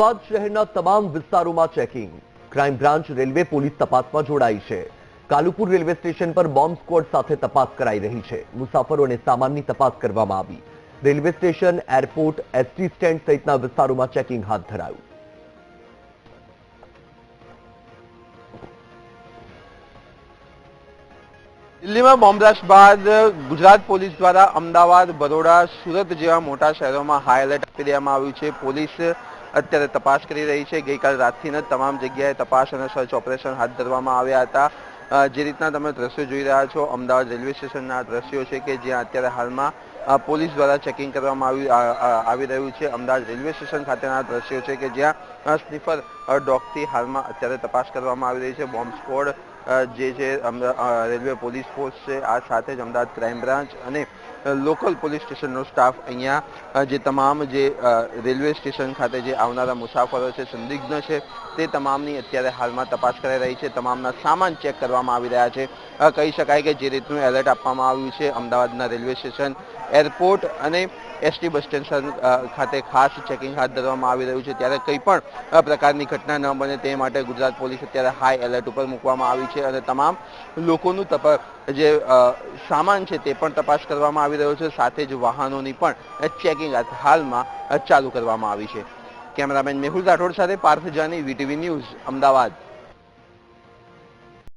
અમદાવાદ શહેરના તમામ વિસ્તારોમાં checking crime branch railway police તપાસમાં જોડાઈ છે. કાલુપુર રેલવે સ્ટેશન પર બોમ્બ સ્ક્વોડ સાથે તપાસ કરાઈ રહી છે. મુસાફરો અને સામાનની તપાસ કરવામાં આવી. Railway station, airport ST stand સહિતના વિસ્તારોમાં ચેકિંગ હાથ ધરાયું. દિલ્હીમાં બોમ્બબ્લાસ્ટ બાદ ગુજરાત પોલીસ દ્વારા અમદાવાદ, બરોડા, સુરત જેવા મોટા શહેરોમાં હાઈ એલર્ટ આપી દેવામાં આવ્યું છે. પોલીસ અત્યારે તપાસ કરી રહી છે. ગઈકાલ રાતથી જ તમામ જગ્યાએ તપાસ અને સર્ચ ઓપરેશન હાથ ધરવામાં આવ્યા હતા. જે રીતના તમે દ્રશ્યો જોઈ રહ્યા છો અમદાવાદ રેલવે સ્ટેશનના દ્રશ્યો છે કે જ્યાં અત્યારે હાલમાં પોલીસ દ્વારા ચેકિંગ કરવામાં આવી રહ્યું છે. અમદાવાદ રેલવે સ્ટેશન ખાતેના દ્રશ્યો છે કે જ્યાં સ્નીફર ડોગથી હાલમાં અત્યારે તપાસ કરવામાં આવી રહી છે. બોમ્બ સ્ક્વોડ અ, જે છે રેલવે પોલીસ ફોર્સ છે, આ સાથે જ અમદાવાદ ક્રાઇમ બ્રાન્ચ અને લોકલ પોલીસ સ્ટેશનનો સ્ટાફ અહીંયા જે તમામ જે રેલવે સ્ટેશન ખાતે જે આવનારા મુસાફરો છે, સંદિગ્ધ છે, તે તમામની અત્યારે હાલમાં તપાસ કરાઈ રહી છે. તમામના સામાન ચેક કરવામાં આવી રહ્યા છે. કહી શકાય કે જે રીતનું એલર્ટ આપવામાં આવ્યું છે, અમદાવાદના રેલવે સ્ટેશન, એરપોર્ટ અને એસટી બસ સ્ટેશન ખાતે ખાસ ચેકિંગ હાથ ધરવામાં આવી રહ્યું છે. ત્યારે કંઈ પણ પ્રકારની ઘટના ન બને તે માટે ગુજરાત પોલીસ અત્યારે હાઈ એલર્ટ ઉપર મૂકવામાં આવી છે અને તમામ લોકોનું તપાસ જે સામાન છે તે પણ તપાસ કરવામાં આવી રહ્યો છે. સાથે જ વાહનોની પણ ચેકિંગ હાલમાં ચાલુ કરવામાં આવી છે. કેમેરામેન મેહુલ રાઠોડ સાથે પાર્થ જાની વીટીવી ન્યૂઝ, અમદાવાદ.